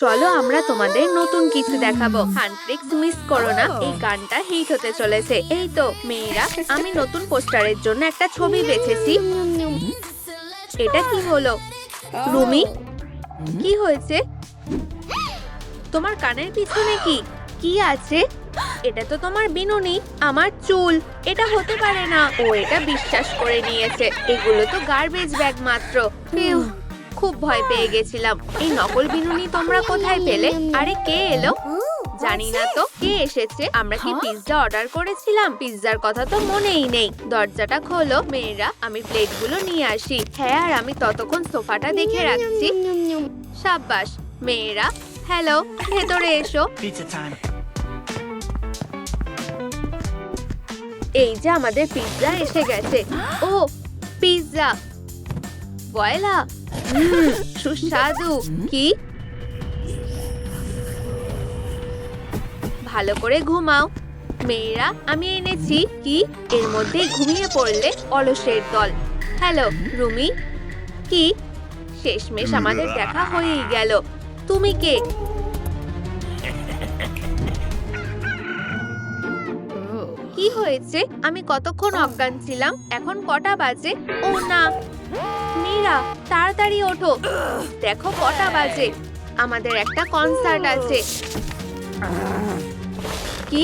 চলো আমরা তোমাদের নতুন কিছু দেখাবো। হানট্রিক্স মিস করো না এই গানটা হিট হতে চলেছে। এই তো মেয়েরা আমি নতুন পোস্টারের জন্য একটা ছবি বেছেছি। এটা কি হলো? রুমি কি হয়েছে? তোমার কানের পিছনে কি? কি আছে? এটা তো তোমার বিনুনি আমার চুল। এটা হতে পারে না। ও এটা বিশ্বাস করে নিয়েছে। এগুলো তো গার্বেজ ব্যাগ মাত্র। ফিউ, খুব ভয় পেয়ে গেছিলাম। এই নকল বিনুনি তোমরা কোথায় পেলে? আরে কে এলো? জানি না তো কে এসেছে? আমরা কি পিৎজা অর্ডার করেছিলাম? পিৎজার কথা তো মনেই নেই। দরজাটা খোলো মেয়েরা আমি প্লেটগুলো নিয়ে আসি। হ্যাঁ আর আমি ততক্ষণ সোফাটা দেখে রাখছি। সাব্বাস মেয়েরা। হ্যালো ভেতরে এসো। এই যে আমাদের পিৎজা এসে গেছে। ও পিৎজা বয়লা সুস্বাদু। কি? ভালো করে ঘুমাও। মেয়েরা, আমি এনেছি। কি? এর মধ্যে ঘুমিয়ে পড়লে অলসের দল। হ্যালো, রুমি। কি? শেষমেশ আমাদের দেখা হয়েই গেল। তুমি কে? কি হয়েছে? আমি কতক্ষণ অজ্ঞান ছিলাম? এখন কটা বাজে? ও না। মীরা, তাড়াতাড়ি ওঠো। দেখো কটা বাজে। আমাদের একটা কনসার্ট আছে। কি?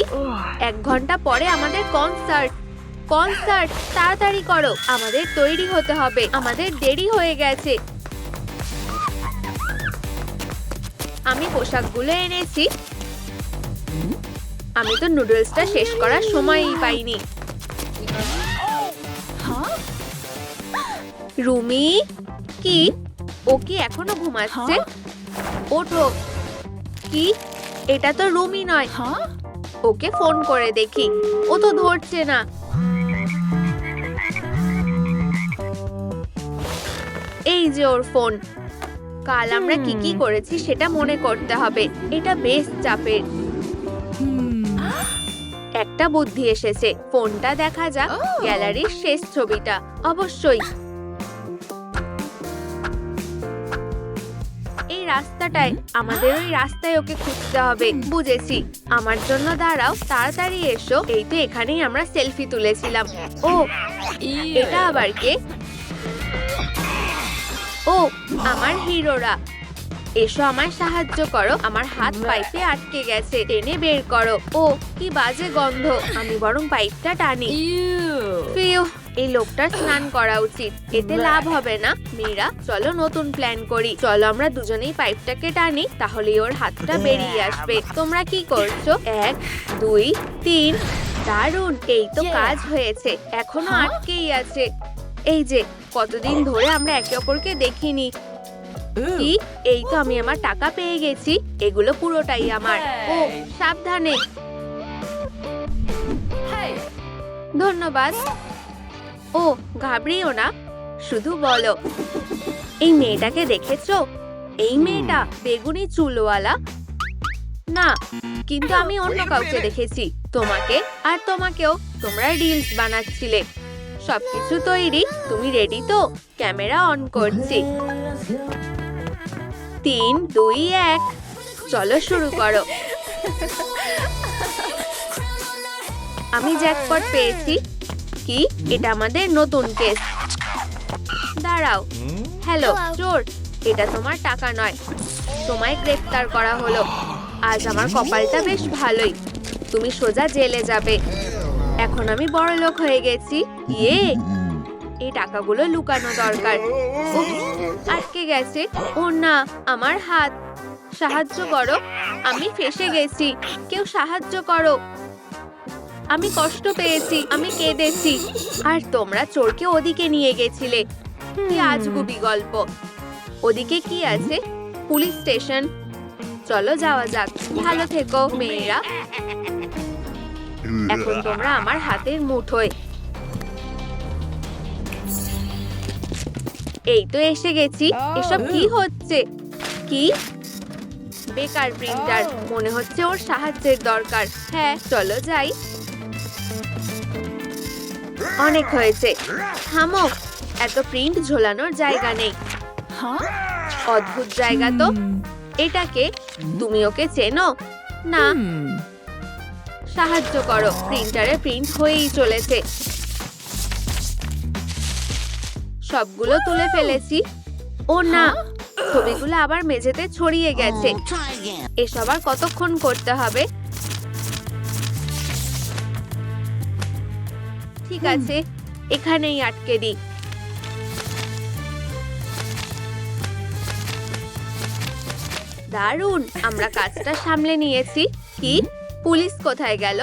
এক ঘণ্টা পরে আমাদের কনসার্ট কনসার্ট তাড়াতাড়ি করো। আমাদের তৈরি হতে হবে। আমাদের দেরি হয়ে গেছে। আমি পোশাকগুলো এনেছি। আমি তো নুডলসটা শেষ করার সময়ই পাইনি। রুমি? কি? ও কি এখনও ঘুমাচ্ছে ওঠো। কি? এটা তো রুমি নয়। ওকে ফোন করে দেখি। ও তো ধরছে না। এই যে ওর ফোন। কাল আমরা কি কি করেছি সেটা মনে করতে হবে। এটা বেশ চাপের। একটা বুদ্ধি এসেছে। ফোনটা দেখা যাক গ্যালারির শেষ ছবিটা। অবশ্যই। রাস্তাটায় আমাদের ওই রাস্তায় ওকে খুঁজতে হবে। বুঝেছি। আমার জন্য দাঁড়াও তাড়াতাড়ি এসো। এই তো এখানেই আমরা সেলফি তুলেছিলাম। ও এটা আবার কে? ও আমার হিরোরা। এসো আমায় সাহায্য করো। আমার হাত পাইপে আটকে গেছে। টেনে বের করো। ও কি বাজে গন্ধ। আমি বরং পাইপটা টানি। ফিউ। এই লোকটার স্নান করা উচিত। এতে লাভ হবে না। মীরা চলো নতুন প্ল্যান করি। চলো আমরা দুজনেই পাইপটাকে টানি তাহলে ওর হাতটা বেরিয়ে আসবে। তোমরা কি করছ? এক দুই তিন। দারুণ! এই তো কাজ হয়েছে। এখনও আটকেই আছে। এই যে কতদিন ধরে আমরা একে অপরকে দেখিনি। কি? এই তো আমি আমার টাকা পেয়ে গেছি। এগুলো পুরোটাই আমার। ও সাবধানে। ধন্যবাদ। ও ঘাবড়িও না। শুধু বলো এই মেয়েটাকে দেখেছ? এই মেয়েটা বেগুনি চুলওয়ালা? না কিন্তু আমি অন্য কাউকে দেখেছি তোমাকে আর তোমাকেও। তোমরা রিলস বানাচ্ছিলে। সবকিছু তৈরি তুমি রেডি তো? ক্যামেরা অন করছি। তিন দুই এক চলো শুরু করো। আমি জ্যাকপট পেয়েছি। কি? এটা আমাদের নতুন কেস দাঁড়াও। হ্যালো চোর। এটা তোমার টাকা নয়। তোমায় গ্রেফতার করা হলো। আজ আমার কপালটা বেশ ভালোই। তুমি সোজা জেলে যাবে। এখন আমি বড় লোক হয়ে গেছি। ইয়ে এই টাকাগুলো লুকানো দরকার। আটকে গেছে। ও না আমার হাত। সাহায্য করো। আমি ফেসে গেছি। কেউ সাহায্য করো। আমি কষ্ট পেয়েছি, আমি কেঁদেছি। আর তোমরা চোরকে ওদিকে নিয়ে গেছিলে। কি আজগুবি গল্প। ওদিকে কি আছে? Police station. চলো যাওয়া যাক। ভালো থেকো, মেয়েরা। এখন তোমরা আমার হাতের মুঠোয়। এই তো এসে গেছি। এসব কি হচ্ছে? কি? বেকার প্রিন্টার। মনে হচ্ছে ওর সাহায্যের দরকার। হ্যাঁ চলো যাই। অনেক হয়েছে। থামো এত প্রিন্ট ঝোলানোর জায়গা নেই। অদ্ভুত জায়গা তো। এটাকে তুমি ওকে চেনো? না। সাহায্য করো প্রিন্টারে প্রিন্ট হয়েই চলেছে। সবগুলো তুলে ফেলেছি। ও না ছবিগুলো আবার মেঝেতে ছড়িয়ে গেছে। এসব আর কতক্ষণ করতে হবে? ঠিক আছে এখানেই আটকে দিই। দারুণ আমরা কাজটা সামলে নিয়েছি। কি? পুলিশ কোথায় গেল?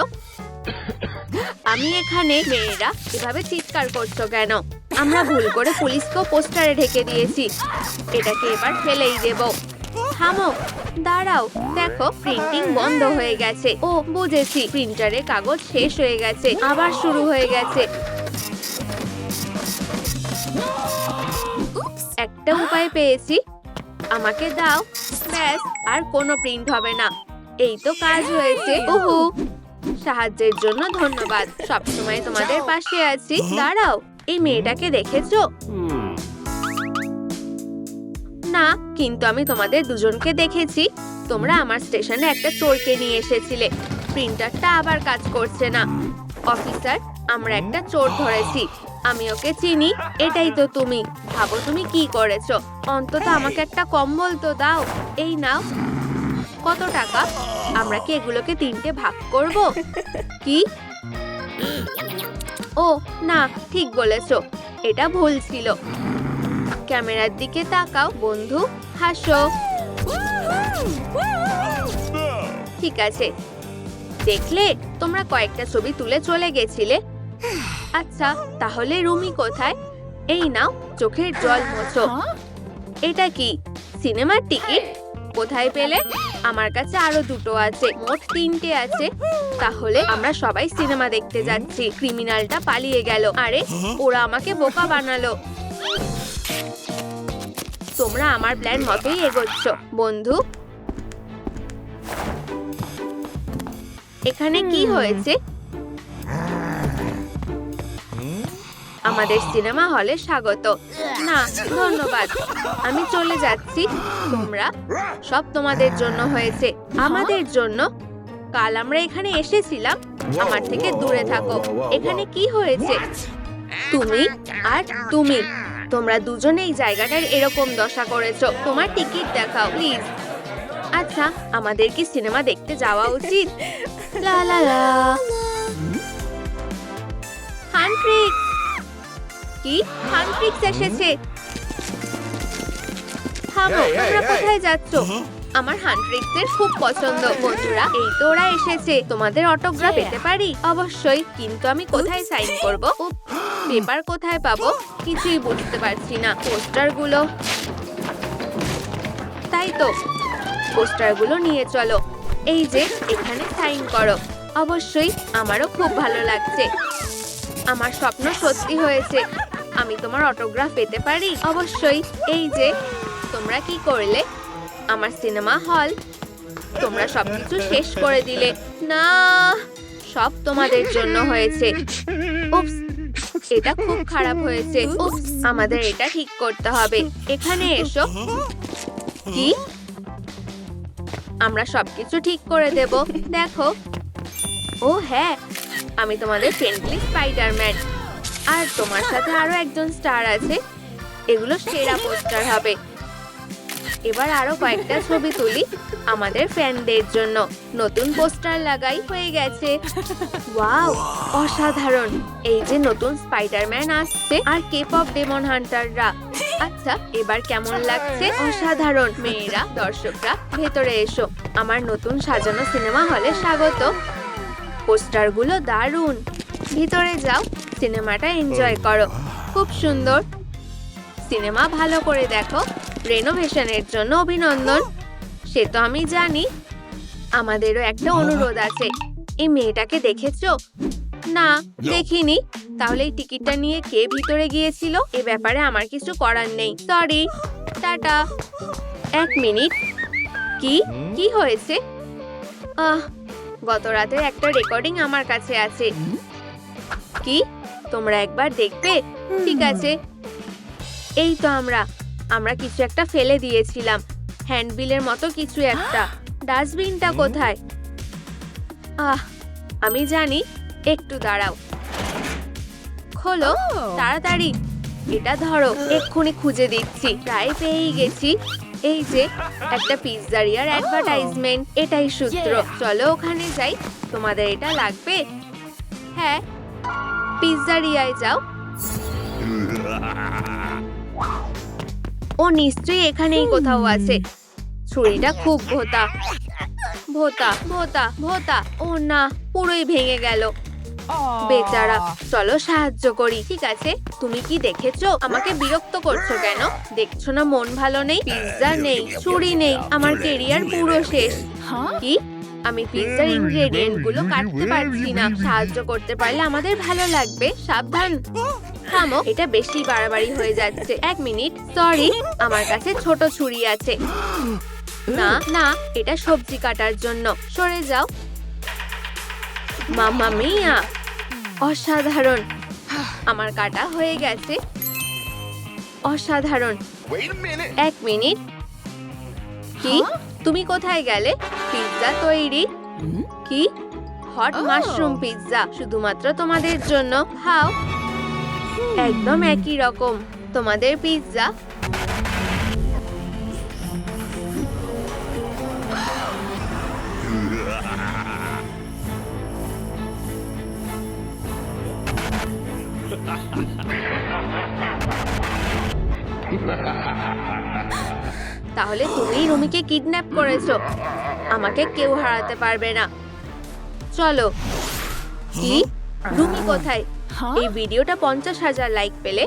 আমি এখানে মেয়েরা এভাবে চিৎকার করছ কেন? আমরা ভুল করে পুলিশকেও পোস্টারে ঢেকে দিয়েছি। এটাকে এবার ফেলেই দেব। থামো। দাঁড়াও। দেখো প্রিন্টিং বন্ধ হয়ে গেছে। ও, বুঝেছি। প্রিন্টারে কাগজ শেষ হয়ে গেছে। আবার শুরু হয়ে গেছে। একটা উপায় পেয়েছি। আমাকে দাও। ব্যাস, আর কোনো প্রিন্ট হবে না। এই তো কাজ হয়েছে। উহু। সাহায্যের জন্য ধন্যবাদ। সবসময় তোমাদের পাশে আছি। দাঁড়াও। এই মেয়েটাকে দেখেছ? না, কিন্তু আমি তোমাদের দুজনকে দেখেছি। তোমরা আমার স্টেশনে একটা চোরকে নিয়ে এসেছিলে। প্রিন্টারটা আবার কাজ করছে না। অফিসার, আমরা একটা চোর ধরেছি। আমি ওকে চিনি, এটাই তো তুমি। ভাবো তুমি কি করেছ? অন্তত আমাকে একটা কম্বল তো দাও। এই নাও। কত টাকা? আমরা কি এগুলোকে তিনটে ভাগ করব? কি? ও, না, ঠিক বলেছ। এটা ভুল ছিল। ক্যামেরার দিকে তাকাও, বন্ধু। হাসো। ঠিক আছে। দেখলে তোমরা কয়েকটা ছবি তুলে চলে গেছিলে। আচ্ছা তাহলে রুমি কোথায়? এই নাও, চোখের জল মোছো। এটা কি? সিনেমার টিকিট? কোথায় পেলে? আমার কাছে আরও দুটো আছে, মোট তিনটে আছে। তাহলে আমরা সবাই সিনেমা দেখতে যাচ্ছি। ক্রিমিনালটা পালিয়ে গেল। আরে, ওরা আমাকে বোকা বানালো। তোমরা আমার প্ল্যান মতোই এগোচ্ছ বন্ধু। এখানে কি হয়েছে? আমাদের সিনেমা হলে স্বাগত। না ধন্যবাদ। আমি চলে যাচ্ছি। তোমরা সব তোমাদের জন্য হয়েছে। আমাদের জন্য কাল আমরা এখানে এসেছিলাম। আমার থেকে দূরে থাকো। এখানে কি হয়েছে? তুমি আর তুমি। তোমরা দুজনেই জায়গাটার এরকম দশা করেছ। তোমার টিকিট দেখাও প্লিজ আচ্ছা আমাদের কি সিনেমা দেখতে যাওয়া উচিত। লা লা লা। হান্ট্রিক! কি? হান্ট্রিক্স এসেছে। থামো তোমরা কোথায় যাচ্ছ? আমার হান্ট্রিক্সের খুব পছন্দ। বন্ধুরা এই তো ওরা এসেছে। তোমাদের অটোগ্রাফ পেতে পারি? অবশ্যই কিন্তু আমি কোথায় সাইন করব? পেপার কোথায় পাবো? কিছুই বুঝতে পারছি না। পোস্টারগুলো। তাই তো। পোস্টারগুলো নিয়ে চলো। এই যে, এখানে সাইন করো। অবশ্যই আমারও খুব ভালো লাগছে। আমার স্বপ্ন সত্যি হয়েছে। আমি তোমার অটোগ্রাফ পেতে পারি? অবশ্যই। এই যে, তোমরা কি করলে? আমার সিনেমা হল। তোমরা সবকিছু শেষ করে দিলে। না, সব তোমাদের জন্য হয়েছে। উপস এটা খুব খারাপ হয়েছে। আমাদের এটা ঠিক করতে হবে। এখানে এসো। কি? আমরা সবকিছু ঠিক করে দেব। দেখো। ও হ্যাঁ। আমি তোমাদের ফ্রেন্ডলি স্পাইডারম্যান আর তোমার সাথে আরও একজন স্টার আছে। এগুলো সেরা পোস্টার হবে। এবার আরও কয়েকটা ছবি তুলি আমাদের ফ্যানদের জন্য। নতুন পোস্টার লাগাই হয়ে গেছে। ওয়াও অসাধারণ। এই যে নতুন স্পাইডারম্যান আসছে আর কেপ অফ ডেমন হান্টাররা আচ্ছা এবার কেমন লাগছে? অসাধারণ। মেয়েরা দর্শকরা ভেতরে এসো। আমার নতুন সাজানো সিনেমা হলে স্বাগত। পোস্টারগুলো দারুণ। ভিতরে যাও সিনেমাটা এনজয় করো। খুব সুন্দর। সিনেমা ভালো করে দেখো। রেনোভেশনের জন্য অভিনন্দন। সে তো আমি জানি। আমাদেরও একটা অনুরোধ আছে। এই মেয়েটাকে দেখেছ? না দেখিনি। তাহলে এই টিকিটটা নিয়ে কে ভিতরে গিয়েছিল? এ ব্যাপারে আমার কিছু করার নেই। Sorry tata. এক মিনিট। কি? কি হয়েছে? আহ গত রাতের একটা রেকর্ডিং আমার কাছে আছে। কি? তোমরা একবার দেখবে? ঠিক আছে। এই তো আমরা। আমরা কিছু একটা ফেলে দিয়েছিলাম। হ্যান্ডবিলের মতো কিছু একটা। ডাস্টবিনটা কোথায়? আহ আমি জানি। একটু দাঁড়াও। খোলো তাড়াতাড়ি। এটা ধরো এক্ষুনি খুঁজে দিচ্ছি। প্রায় পেয়েই গেছি। এই যে একটা পিৎজারিয়ার অ্যাডভার্টাইজমেন্ট। এটাই সূত্র। চলো ওখানে যাই। তোমাদের এটা লাগবে? হ্যাঁ। পিৎজারিয়ায় যাও। ও নিশ্চয়ই এখানেই কোথাও আছে। ছুরিটা খুব ভোতা। ভোতা ভোতা ভোতা। ও না পুরোই ভেঙে গেল। বেচারা চলো সাহায্য করি ঠিক আছে? তুমি কি দেখেছ? আমাকে বিরক্ত করছ কেন? দেখছ না মন ভালো নেই? পিৎজা নেই ছুরি নেই আমার কেরিয়ার পুরো শেষ। কি? আমি পিৎজার ইনগ্রেডিয়েন্টগুলো কাটতে পারছি না। সাহায্য করতে পারলে আমাদের ভালো লাগবে। সাবধান। থামো এটা বেশি বাড়াবাড়ি হয়ে যাচ্ছে। এক মিনিট। সরি আমার কাছে ছোট ছুরি আছে। না না এটা সবজি কাটার জন্য। সরে যাও। মামা মিয়া অসাধারণ। আমার কাটা হয়ে গেছে। অসাধারণ. এক মিনিট। কি? তুমি কোথায় গেলে? পিৎজা তৈরি। কি? হট মাশরুম পিৎজা শুধুমাত্র তোমাদের জন্য। খাও একদম একই রকম। তোমাদের পিৎজা তাহলে তুমি রুমিকে কিডন্যাপ করেছ। আমাকে কেউ হারাতে পারবে না। চলো। কি? রুমি কোথায়? এই ভিডিওটা পঞ্চাশ হাজার লাইক পেলে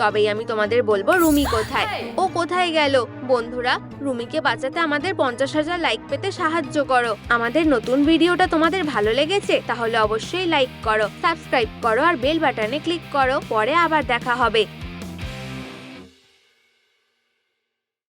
তবেই আমি তোমাদের বলব রুমি কোথায়? ও কোথায় গেল? বন্ধুরা রুমিকে বাঁচাতে আমাদের পঞ্চাশ হাজার লাইক পেতে সাহায্য করো। আমাদের নতুন ভিডিওটা তোমাদের ভালো লেগেছে তাহলে অবশ্যই লাইক করো সাবস্ক্রাইব করো আর বেল বাটনে ক্লিক করো পরে আবার দেখা হবে।